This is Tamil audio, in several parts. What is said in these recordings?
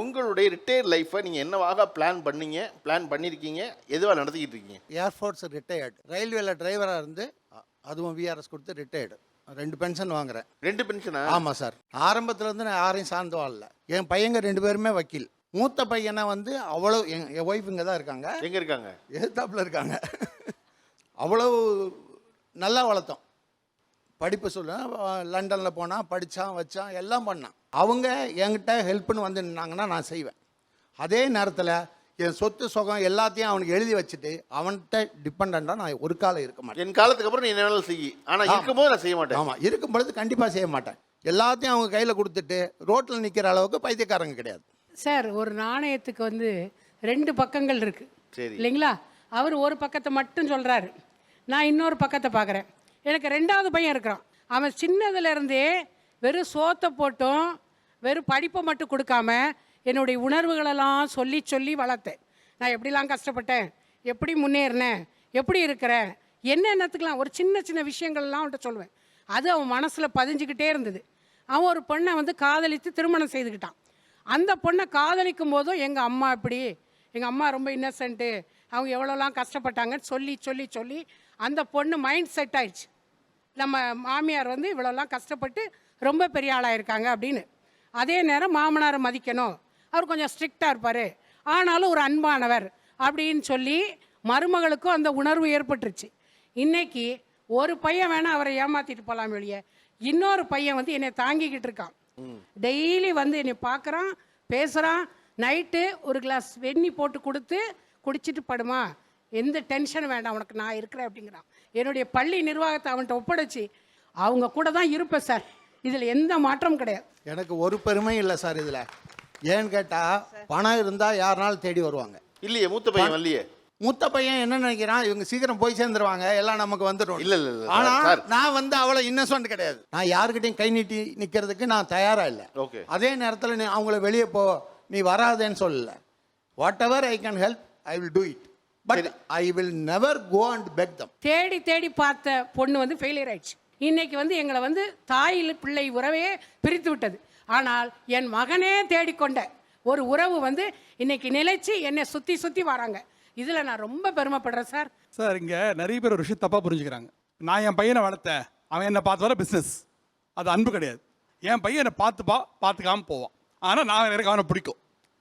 உங்களுடைய ரிட்டையர்ட் லைஃப்பை நீங்கள் என்னவாக பிளான் பண்ணீங்க? பிளான் பண்ணியிருக்கீங்க எதுவாக நடத்திக்கிட்டு இருக்கீங்க? ஏர்ஃபோர்ஸ் ரிட்டையர்டு ரயில்வேல டிரைவராக இருந்து அதுவும் விஆர்எஸ் கொடுத்து ரிட்டையர்டு ரெண்டு பென்ஷன் வாங்குறேன். ரெண்டு பென்ஷனா ஆமாம் சார் ஆரம்பத்துல இருந்து நான் யாரையும் சார்ந்து வாழல என் பையங்க ரெண்டு பேருமே வக்கீல். மூத்த பையனை வந்து அவ்வளோ என் என் ஒய்ஃப் இங்கே தான் இருக்காங்க. எங்கே இருக்காங்க? எதிர்த்தாப்புல இருக்காங்க. அவ்வளோ நல்லா வளர்த்தோம். படிப்பு சொல்ல. லண்டனில் போனான் படித்தான் வச்சான் எல்லாம் பண்ணான். அவங்க என்கிட்ட ஹெல்ப்னு வந்து நின்னாங்கன்னா நான் செய்வேன். அதே நேரத்தில் என் சொத்து சுகம் எல்லாத்தையும் அவனுக்கு எழுதி வச்சுட்டு அவன்கிட்ட டிபெண்டாக நான் ஒரு காலம் இருக்க மாட்டேன். என் காலத்துக்கு அப்புறம் நீ என்ன செய்யி ஆனால் இருக்கும்போது நான் செய்ய மாட்டேன். ஆமாம் இருக்கும் பொழுது கண்டிப்பாக செய்ய மாட்டேன். எல்லாத்தையும் அவங்க கையில் கொடுத்துட்டு ரோட்டில் நிற்கிற அளவுக்கு பைத்தியக்காரங்க கிடையாது. சார் ஒரு நாணயத்துக்கு வந்து ரெண்டு பக்கங்கள் இருக்கு. சரி. இல்லைங்களா? அவர் ஒரு பக்கத்தை மட்டும் சொல்றாரு. நான் இன்னொரு பக்கத்தை பார்க்குறேன். எனக்கு ரெண்டாவது பையன் இருக்கிறான். அவன் சின்னதுலேருந்தே வெறும் சோத்தை போட்டும் வெறும் படிப்பை மட்டும் கொடுக்காம என்னுடைய உணர்வுகளெல்லாம் சொல்லி சொல்லி வளர்த்தேன். நான் எப்படிலாம் கஷ்டப்பட்டேன்? எப்படி முன்னேறினேன்? எப்படி இருக்கிறேன்? என்னென்னத்துக்கெலாம் ஒரு சின்ன சின்ன விஷயங்கள்லாம் அவன்கிட்ட சொல்லுவேன். அது அவன் மனசில் பதிஞ்சுக்கிட்டே இருந்தது. அவன் ஒரு பொண்ணை வந்து காதலித்து திருமணம் செய்துக்கிட்டான். அந்த பொண்ணை காதலிக்கும் போதும் எங்கள் அம்மா இப்படி எங்கள் அம்மா ரொம்ப இன்னசென்ட்டு அவங்க எவ்வளோலாம் கஷ்டப்பட்டாங்கன்னு சொல்லி சொல்லி சொல்லி அந்த பொண்ணு மைண்ட் செட் ஆயிடுச்சு. நம்ம மாமியார் வந்து இவ்வளோலாம் கஷ்டப்பட்டு ரொம்ப பெரிய ஆளாக இருக்காங்க அப்படின்னு. அதே நேரம் மாமனாரை மதிக்கணும். அவர் கொஞ்சம் ஸ்ட்ரிக்டாக இருப்பார். ஆனாலும் ஒரு அன்பானவர் அப்படின்னு சொல்லி மருமகளுக்கும் அந்த உணர்வு ஏற்பட்டுருச்சு. இன்னைக்கு ஒரு பையன் வேணா அவரை ஏமாத்திட்டு போகலாம் வெளியே. இன்னொரு பையன் வந்து என்னை தாங்கிக்கிட்டு இருக்கான். டெய்லி வந்து என்னை பார்க்குறான் பேசுகிறான் நைட்டு ஒரு கிளாஸ் வெண்ணி போட்டு கொடுத்து குடிச்சிட்டு படுமா? எந்த டென்ஷன் வேண்டாம் உனக்கு நான் இருக்கிறேன் அப்படிங்கிறான். என்னுடைய பள்ளி நிர்வாகத்தை அவன்கிட்ட ஒப்படைச்சு அவங்க கூட தான் இருப்பேன் சார். இதில் எந்த மாற்றமும் கிடையாது. எனக்கு ஒரு பெருமையும் இல்லை சார் இதில். ஏன்னு கேட்டால் பணம் இருந்தால் யாருனாலும் தேடி வருவாங்க. இல்லையே மூத்த பையன் வரலையே? மூத்த பையன் என்ன நினைக்கிறான்? இவங்க சீக்கிரம் போய் சேர்ந்துருவாங்க எல்லாம் நமக்கு வந்துடும். இல்ல, இல்ல, ஆனா. நான் வந்து அவ்வளோ இன்னசென்ட் கிடையாது. நான் யாருக்கிட்டையும் கை நீட்டி நிக்கிறதுக்கு நான் தயாரா இல்லை. ஓகே. அதே நேரத்தில் நீ அவங்கள வெளியே போ நீ வராதேன்னு சொல்லல. Whatever I can help I will do it but I will never go and beg them தேடி தேடி பார்த்த பொண்ணு வந்து ஃபெயிலியர் ஆயிடுச்சு. இன்னைக்கு வந்து எங்களை வந்து தாயில் பிள்ளை உறவையே பிரித்து விட்டது. ஆனால் என் மகனே தேடிக்கொண்ட ஒரு உறவு வந்து இன்னைக்கு நிலைச்சு என்னை சுற்றி சுற்றி வராங்க. இதில் நான் ரொம்ப பெருமைப்படுறேன் சார். சார் இங்கே நிறைய பேர் ஒரு விஷயம் தப்பாக புரிஞ்சுக்கிறாங்க. நான் என் பையனை வளர்த்தேன். அவன் என்னை பார்த்து வர பிஸ்னஸ் அது அன்பு கிடையாது. என் பையன் என்னை பார்த்துப்பா பார்த்துக்காம போவான். ஆனால் நான் எனக்கு அவனை பிடிக்கும்.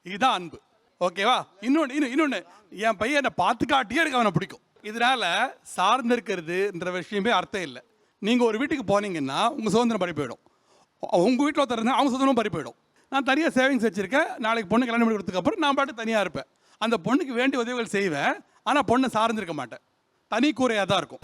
இதுதான் அன்பு. ஓகேவா இன்னொன்று இன்னும் இன்னொன்று என் பையன் என்னை பார்த்து காட்டியே எனக்கு அவனை பிடிக்கும். இதனால சார்ந்திருக்கிறதுன்ற விஷயமே அர்த்தம் இல்லை. நீங்கள் ஒரு வீட்டுக்கு போனீங்கன்னா உங்கள் சுதந்திரம் பறி போயிடும். உங்கள் வீட்டில் ஒருத்தர் இருந்தால் அவங்க சுதந்திரம் பறி போயிடும். நான் தனியாக சேவிங்ஸ் வச்சுருக்கேன். நாளைக்கு பொண்ணு கல்யாணம் பண்ணி கொடுத்ததுக்கப்புறம் நான் பாட்டு தனியாக இருப்பேன். அந்த பொண்ணுக்கு வேண்டிய உதவிகள் செய்வேன். ஆனால் பொண்ணை சார்ந்திருக்க மாட்டேன். தனி கூரையாக தான் இருக்கும்.